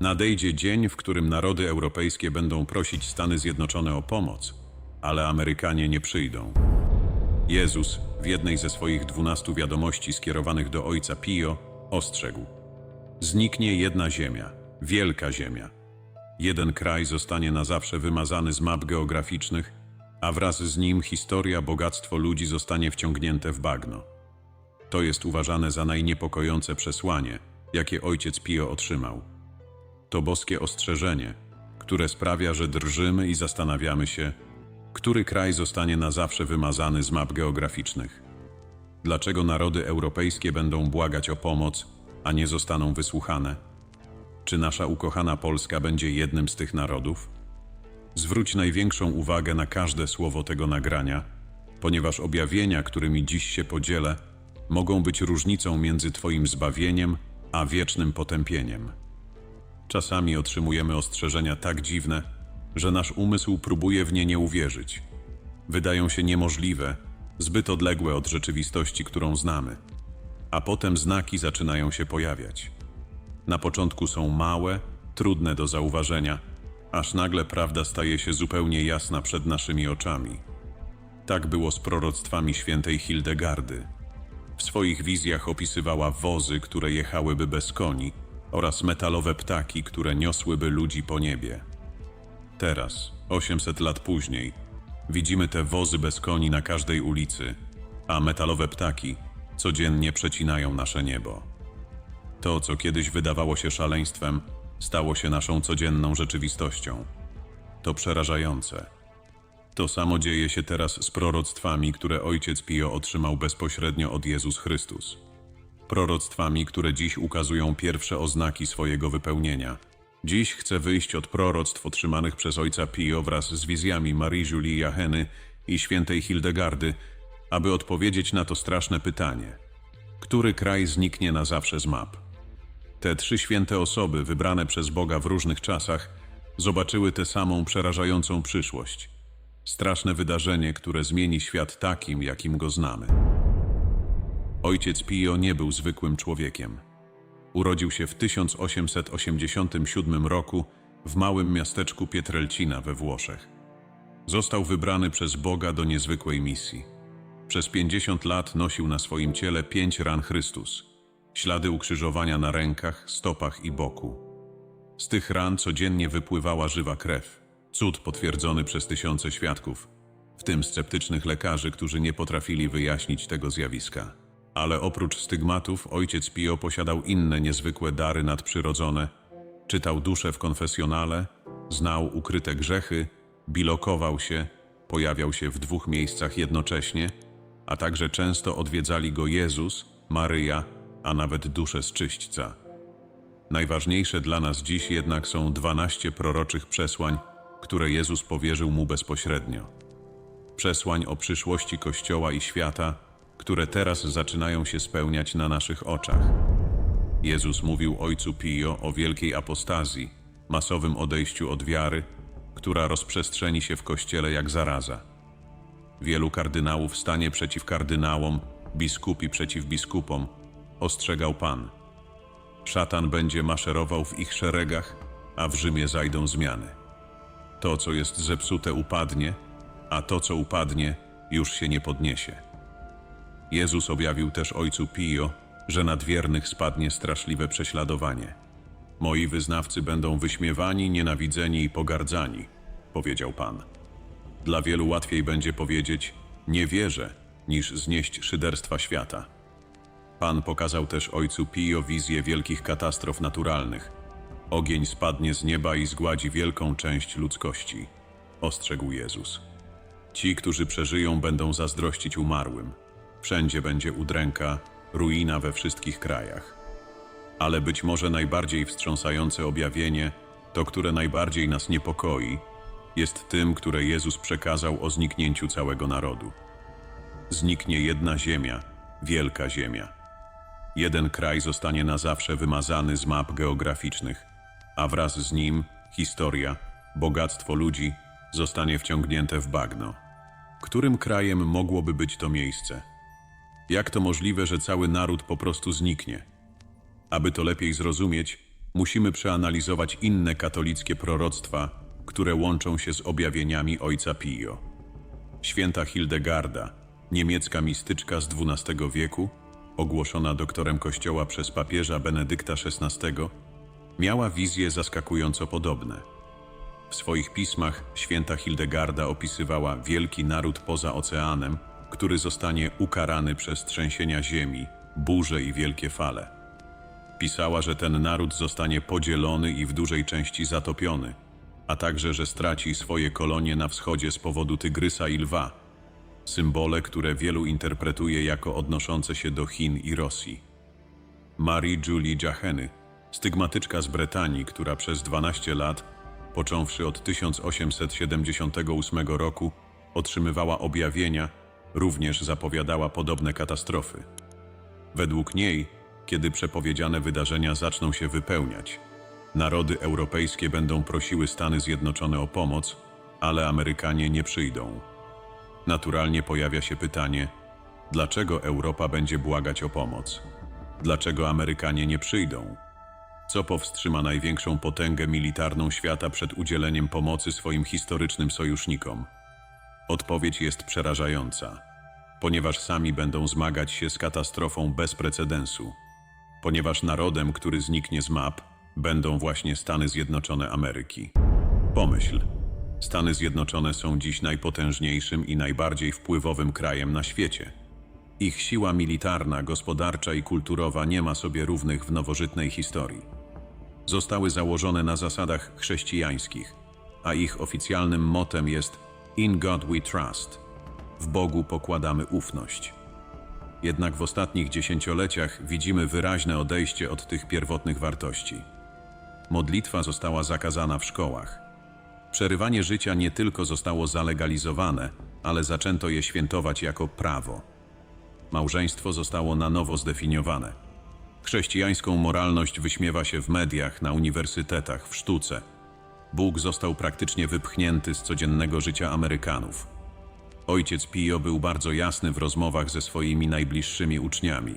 Nadejdzie dzień, w którym narody europejskie będą prosić Stany Zjednoczone o pomoc, ale Amerykanie nie przyjdą. Jezus w jednej ze swoich dwunastu wiadomości skierowanych do Ojca Pio ostrzegł: Zniknie jedna ziemia, wielka ziemia. Jeden kraj zostanie na zawsze wymazany z map geograficznych, a wraz z nim historia, bogactwo ludzi zostanie wciągnięte w bagno. To jest uważane za najniepokojące przesłanie, jakie ojciec Pio otrzymał. To boskie ostrzeżenie, które sprawia, że drżymy i zastanawiamy się, który kraj zostanie na zawsze wymazany z map geograficznych. Dlaczego narody europejskie będą błagać o pomoc, a nie zostaną wysłuchane? Czy nasza ukochana Polska będzie jednym z tych narodów? Zwróć największą uwagę na każde słowo tego nagrania, ponieważ objawienia, którymi dziś się podzielę, mogą być różnicą między Twoim zbawieniem a wiecznym potępieniem. Czasami otrzymujemy ostrzeżenia tak dziwne, że nasz umysł próbuje w nie nie uwierzyć. Wydają się niemożliwe, zbyt odległe od rzeczywistości, którą znamy. A potem znaki zaczynają się pojawiać. Na początku są małe, trudne do zauważenia, aż nagle prawda staje się zupełnie jasna przed naszymi oczami. Tak było z proroctwami świętej Hildegardy. W swoich wizjach opisywała wozy, które jechałyby bez koni, oraz metalowe ptaki, które niosłyby ludzi po niebie. Teraz, 800 lat później, widzimy te wozy bez koni na każdej ulicy, a metalowe ptaki codziennie przecinają nasze niebo. To, co kiedyś wydawało się szaleństwem, stało się naszą codzienną rzeczywistością. To przerażające. To samo dzieje się teraz z proroctwami, które ojciec Pio otrzymał bezpośrednio od Jezus Chrystus. Proroctwami, które dziś ukazują pierwsze oznaki swojego wypełnienia. Dziś chcę wyjść od proroctw otrzymanych przez ojca Pio wraz z wizjami Marii Julii Jacheny i świętej Hildegardy, aby odpowiedzieć na to straszne pytanie. Który kraj zniknie na zawsze z map? Te trzy święte osoby, wybrane przez Boga w różnych czasach, zobaczyły tę samą przerażającą przyszłość. Straszne wydarzenie, które zmieni świat takim, jakim go znamy. Ojciec Pio nie był zwykłym człowiekiem. Urodził się w 1887 roku w małym miasteczku Pietrelcina we Włoszech. Został wybrany przez Boga do niezwykłej misji. Przez 50 lat nosił na swoim ciele pięć ran Chrystus, ślady ukrzyżowania na rękach, stopach i boku. Z tych ran codziennie wypływała żywa krew, cud potwierdzony przez tysiące świadków, w tym sceptycznych lekarzy, którzy nie potrafili wyjaśnić tego zjawiska. Ale oprócz stygmatów, ojciec Pio posiadał inne niezwykłe dary nadprzyrodzone. Czytał dusze w konfesjonale, znał ukryte grzechy, bilokował się, pojawiał się w dwóch miejscach jednocześnie, a także często odwiedzali go Jezus, Maryja, a nawet dusze z czyśćca. Najważniejsze dla nas dziś jednak są dwanaście proroczych przesłań, które Jezus powierzył mu bezpośrednio. Przesłań o przyszłości Kościoła i świata, które teraz zaczynają się spełniać na naszych oczach. Jezus mówił Ojcu Pio o wielkiej apostazji, masowym odejściu od wiary, która rozprzestrzeni się w Kościele jak zaraza. Wielu kardynałów stanie przeciw kardynałom, biskupi przeciw biskupom, ostrzegał Pan. Szatan będzie maszerował w ich szeregach, a w Rzymie zajdą zmiany. To, co jest zepsute, upadnie, a to, co upadnie, już się nie podniesie. Jezus objawił też ojcu Pio, że nad wiernych spadnie straszliwe prześladowanie. Moi wyznawcy będą wyśmiewani, nienawidzeni i pogardzani, powiedział Pan. Dla wielu łatwiej będzie powiedzieć nie wierzę, niż znieść szyderstwa świata. Pan pokazał też ojcu Pio wizję wielkich katastrof naturalnych. Ogień spadnie z nieba i zgładzi wielką część ludzkości, ostrzegł Jezus. Ci, którzy przeżyją, będą zazdrościć umarłym. Wszędzie będzie udręka, ruina we wszystkich krajach. Ale być może najbardziej wstrząsające objawienie, to które najbardziej nas niepokoi, jest tym, które Jezus przekazał o zniknięciu całego narodu. Zniknie jedna ziemia, wielka ziemia. Jeden kraj zostanie na zawsze wymazany z map geograficznych, a wraz z nim historia, bogactwo ludzi zostanie wciągnięte w bagno. Którym krajem mogłoby być to miejsce? Jak to możliwe, że cały naród po prostu zniknie? Aby to lepiej zrozumieć, musimy przeanalizować inne katolickie proroctwa, które łączą się z objawieniami ojca Pio. Święta Hildegarda, niemiecka mistyczka z XII wieku, ogłoszona doktorem kościoła przez papieża Benedykta XVI, miała wizje zaskakująco podobne. W swoich pismach święta Hildegarda opisywała wielki naród poza oceanem, który zostanie ukarany przez trzęsienia ziemi, burze i wielkie fale. Pisała, że ten naród zostanie podzielony i w dużej części zatopiony, a także, że straci swoje kolonie na wschodzie z powodu tygrysa i lwa, symbole, które wielu interpretuje jako odnoszące się do Chin i Rosji. Marie Julie Jacheny, stygmatyczka z Bretanii, która przez 12 lat, począwszy od 1878 roku, otrzymywała objawienia, również zapowiadała podobne katastrofy. Według niej, kiedy przepowiedziane wydarzenia zaczną się wypełniać, narody europejskie będą prosiły Stany Zjednoczone o pomoc, ale Amerykanie nie przyjdą. Naturalnie pojawia się pytanie, dlaczego Europa będzie błagać o pomoc? Dlaczego Amerykanie nie przyjdą? Co powstrzyma największą potęgę militarną świata przed udzieleniem pomocy swoim historycznym sojusznikom? Odpowiedź jest przerażająca, ponieważ sami będą zmagać się z katastrofą bez precedensu. Ponieważ narodem, który zniknie z map, będą właśnie Stany Zjednoczone Ameryki. Pomyśl. Stany Zjednoczone są dziś najpotężniejszym i najbardziej wpływowym krajem na świecie. Ich siła militarna, gospodarcza i kulturowa nie ma sobie równych w nowożytnej historii. Zostały założone na zasadach chrześcijańskich, a ich oficjalnym motem jest In God We Trust. W Bogu pokładamy ufność. Jednak w ostatnich dziesięcioleciach widzimy wyraźne odejście od tych pierwotnych wartości. Modlitwa została zakazana w szkołach. Przerywanie życia nie tylko zostało zalegalizowane, ale zaczęto je świętować jako prawo. Małżeństwo zostało na nowo zdefiniowane. Chrześcijańską moralność wyśmiewa się w mediach, na uniwersytetach, w sztuce. Bóg został praktycznie wypchnięty z codziennego życia Amerykanów. Ojciec Pio był bardzo jasny w rozmowach ze swoimi najbliższymi uczniami.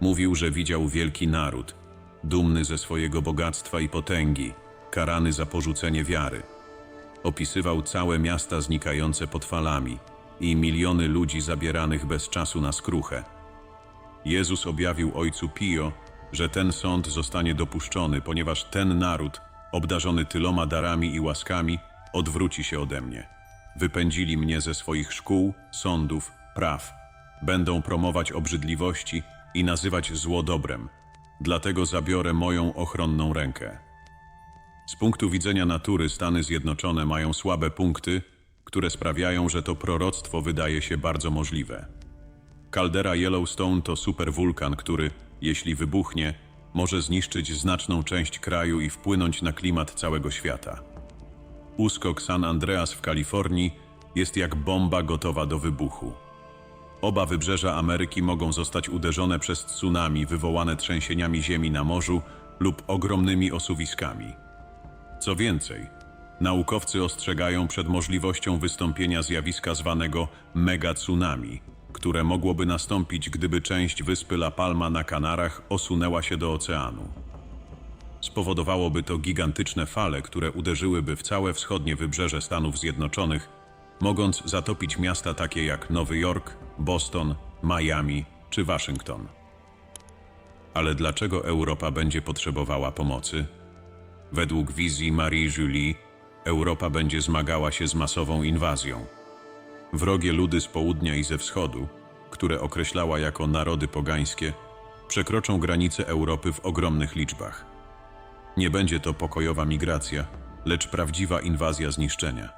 Mówił, że widział wielki naród, dumny ze swojego bogactwa i potęgi, karany za porzucenie wiary. Opisywał całe miasta znikające pod falami i miliony ludzi zabieranych bez czasu na skruchę. Jezus objawił ojcu Pio, że ten sąd zostanie dopuszczony, ponieważ ten naród, obdarzony tyloma darami i łaskami, odwróci się ode mnie. Wypędzili mnie ze swoich szkół, sądów, praw. Będą promować obrzydliwości i nazywać zło dobrem. Dlatego zabiorę moją ochronną rękę. Z punktu widzenia natury Stany Zjednoczone mają słabe punkty, które sprawiają, że to proroctwo wydaje się bardzo możliwe. Kaldera Yellowstone to superwulkan, który, jeśli wybuchnie, może zniszczyć znaczną część kraju i wpłynąć na klimat całego świata. Uskok San Andreas w Kalifornii jest jak bomba gotowa do wybuchu. Oba wybrzeża Ameryki mogą zostać uderzone przez tsunami wywołane trzęsieniami ziemi na morzu lub ogromnymi osuwiskami. Co więcej, naukowcy ostrzegają przed możliwością wystąpienia zjawiska zwanego megatsunami, które mogłoby nastąpić, gdyby część wyspy La Palma na Kanarach osunęła się do oceanu. Spowodowałoby to gigantyczne fale, które uderzyłyby w całe wschodnie wybrzeże Stanów Zjednoczonych, mogąc zatopić miasta takie jak Nowy Jork, Boston, Miami czy Waszyngton. Ale dlaczego Europa będzie potrzebowała pomocy? Według wizji Marie Julie, Europa będzie zmagała się z masową inwazją. Wrogie ludy z południa i ze wschodu, które określała jako narody pogańskie, przekroczą granice Europy w ogromnych liczbach. Nie będzie to pokojowa migracja, lecz prawdziwa inwazja zniszczenia.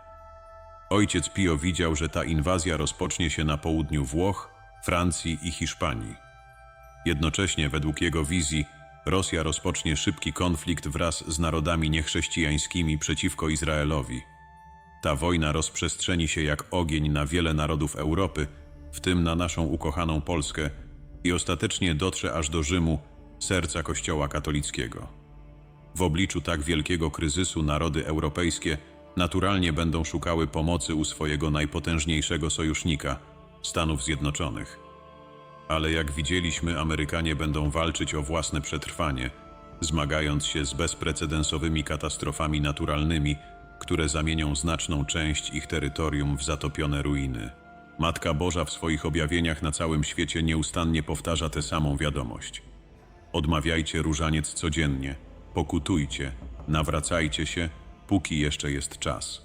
Ojciec Pio widział, że ta inwazja rozpocznie się na południu Włoch, Francji i Hiszpanii. Jednocześnie, według jego wizji, Rosja rozpocznie szybki konflikt wraz z narodami niechrześcijańskimi przeciwko Izraelowi. Ta wojna rozprzestrzeni się jak ogień na wiele narodów Europy, w tym na naszą ukochaną Polskę, i ostatecznie dotrze aż do Rzymu, serca Kościoła katolickiego. W obliczu tak wielkiego kryzysu narody europejskie naturalnie będą szukały pomocy u swojego najpotężniejszego sojusznika Stanów Zjednoczonych. Ale jak widzieliśmy, Amerykanie będą walczyć o własne przetrwanie, zmagając się z bezprecedensowymi katastrofami naturalnymi, które zamienią znaczną część ich terytorium w zatopione ruiny. Matka Boża w swoich objawieniach na całym świecie nieustannie powtarza tę samą wiadomość. Odmawiajcie różaniec codziennie, pokutujcie, nawracajcie się, póki jeszcze jest czas.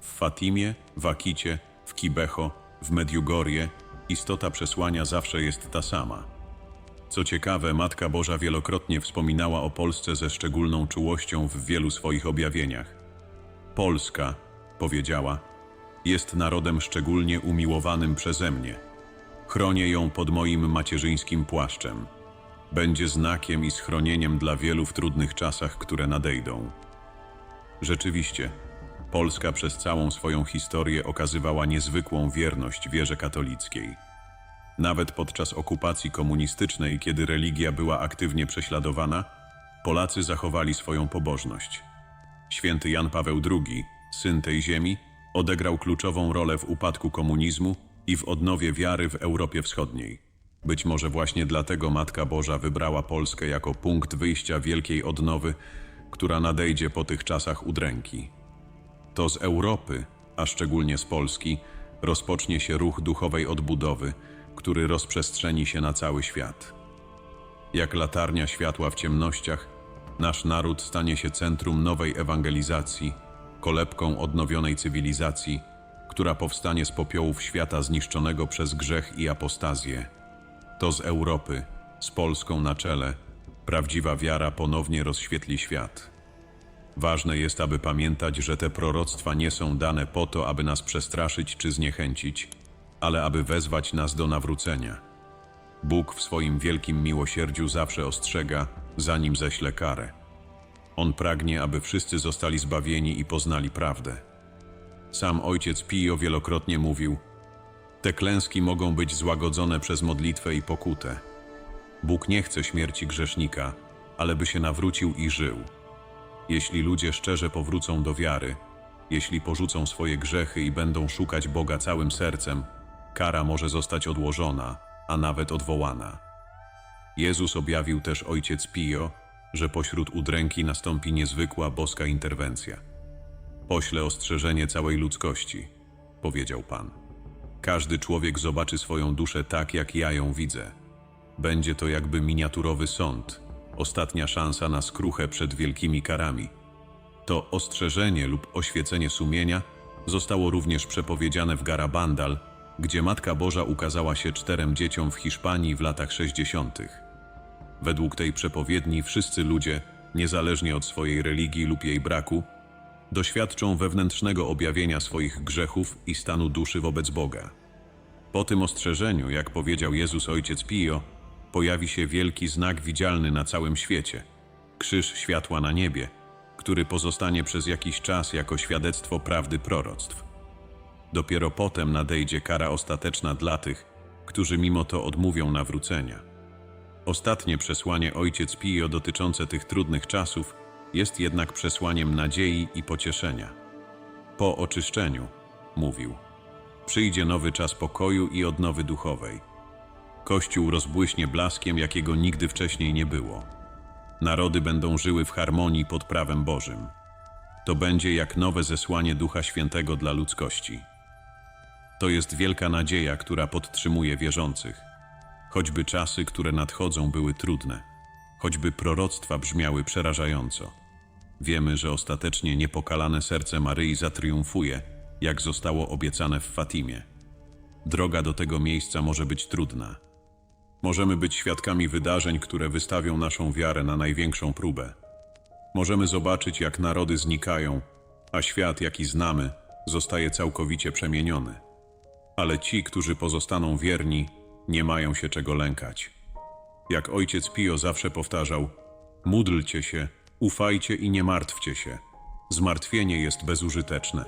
W Fatimie, w Akicie, w Kibeho, w Mediugorie istota przesłania zawsze jest ta sama. Co ciekawe, Matka Boża wielokrotnie wspominała o Polsce ze szczególną czułością w wielu swoich objawieniach. Polska, powiedziała, jest narodem szczególnie umiłowanym przeze mnie. Chronię ją pod moim macierzyńskim płaszczem. Będzie znakiem i schronieniem dla wielu w trudnych czasach, które nadejdą. Rzeczywiście, Polska przez całą swoją historię okazywała niezwykłą wierność wierze katolickiej. Nawet podczas okupacji komunistycznej, kiedy religia była aktywnie prześladowana, Polacy zachowali swoją pobożność. Święty Jan Paweł II, syn tej ziemi, odegrał kluczową rolę w upadku komunizmu i w odnowie wiary w Europie Wschodniej. Być może właśnie dlatego Matka Boża wybrała Polskę jako punkt wyjścia wielkiej odnowy, która nadejdzie po tych czasach udręki. To z Europy, a szczególnie z Polski, rozpocznie się ruch duchowej odbudowy, który rozprzestrzeni się na cały świat. Jak latarnia światła w ciemnościach, nasz naród stanie się centrum nowej ewangelizacji, kolebką odnowionej cywilizacji, która powstanie z popiołów świata zniszczonego przez grzech i apostazję. To z Europy, z Polską na czele, prawdziwa wiara ponownie rozświetli świat. Ważne jest, aby pamiętać, że te proroctwa nie są dane po to, aby nas przestraszyć czy zniechęcić, ale aby wezwać nas do nawrócenia. Bóg w swoim wielkim miłosierdziu zawsze ostrzega, zanim ześle karę. On pragnie, aby wszyscy zostali zbawieni i poznali prawdę. Sam ojciec Pio wielokrotnie mówił: Te klęski mogą być złagodzone przez modlitwę i pokutę. Bóg nie chce śmierci grzesznika, ale by się nawrócił i żył. Jeśli ludzie szczerze powrócą do wiary, jeśli porzucą swoje grzechy i będą szukać Boga całym sercem, kara może zostać odłożona, a nawet odwołana. Jezus objawił też ojciec Pio, że pośród udręki nastąpi niezwykła boska interwencja. Poślę ostrzeżenie całej ludzkości, powiedział Pan. Każdy człowiek zobaczy swoją duszę tak, jak ja ją widzę. Będzie to jakby miniaturowy sąd, ostatnia szansa na skruchę przed wielkimi karami. To ostrzeżenie lub oświecenie sumienia zostało również przepowiedziane w Garabandal, gdzie Matka Boża ukazała się czterem dzieciom w Hiszpanii w latach 60. Według tej przepowiedni wszyscy ludzie, niezależnie od swojej religii lub jej braku, doświadczą wewnętrznego objawienia swoich grzechów i stanu duszy wobec Boga. Po tym ostrzeżeniu, jak powiedział Jezus Ojciec Pio, pojawi się wielki znak widzialny na całym świecie krzyż światła na niebie, który pozostanie przez jakiś czas jako świadectwo prawdy proroctw. Dopiero potem nadejdzie kara ostateczna dla tych, którzy mimo to odmówią nawrócenia. Ostatnie przesłanie Ojciec Pio dotyczące tych trudnych czasów jest jednak przesłaniem nadziei i pocieszenia. Po oczyszczeniu, mówił, przyjdzie nowy czas pokoju i odnowy duchowej. Kościół rozbłyśnie blaskiem, jakiego nigdy wcześniej nie było. Narody będą żyły w harmonii pod prawem Bożym. To będzie jak nowe zesłanie Ducha Świętego dla ludzkości. To jest wielka nadzieja, która podtrzymuje wierzących. Choćby czasy, które nadchodzą, były trudne, choćby proroctwa brzmiały przerażająco. Wiemy, że ostatecznie niepokalane serce Maryi zatriumfuje, jak zostało obiecane w Fatimie. Droga do tego miejsca może być trudna. Możemy być świadkami wydarzeń, które wystawią naszą wiarę na największą próbę. Możemy zobaczyć, jak narody znikają, a świat, jaki znamy, zostaje całkowicie przemieniony. Ale ci, którzy pozostaną wierni, nie mają się czego lękać. Jak ojciec Pio zawsze powtarzał: módlcie się, ufajcie i nie martwcie się. Zmartwienie jest bezużyteczne.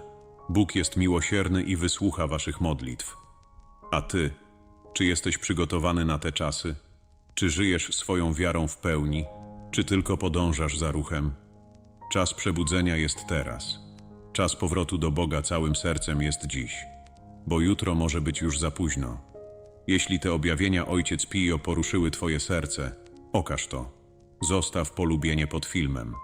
Bóg jest miłosierny i wysłucha waszych modlitw. A ty, czy jesteś przygotowany na te czasy? Czy żyjesz swoją wiarą w pełni, czy tylko podążasz za ruchem? Czas przebudzenia jest teraz. Czas powrotu do Boga całym sercem jest dziś, bo jutro może być już za późno. Jeśli te objawienia Ojciec Pio poruszyły Twoje serce, okaż to. Zostaw polubienie pod filmem.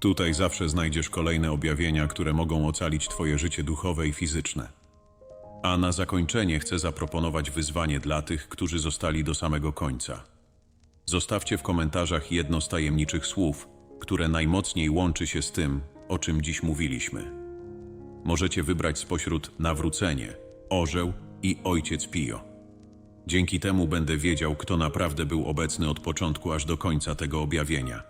Tutaj zawsze znajdziesz kolejne objawienia, które mogą ocalić Twoje życie duchowe i fizyczne. A na zakończenie chcę zaproponować wyzwanie dla tych, którzy zostali do samego końca. Zostawcie w komentarzach jedno z tajemniczych słów, które najmocniej łączy się z tym, o czym dziś mówiliśmy. Możecie wybrać spośród nawrócenie, orzeł i ojciec Pio. Dzięki temu będę wiedział, kto naprawdę był obecny od początku aż do końca tego objawienia.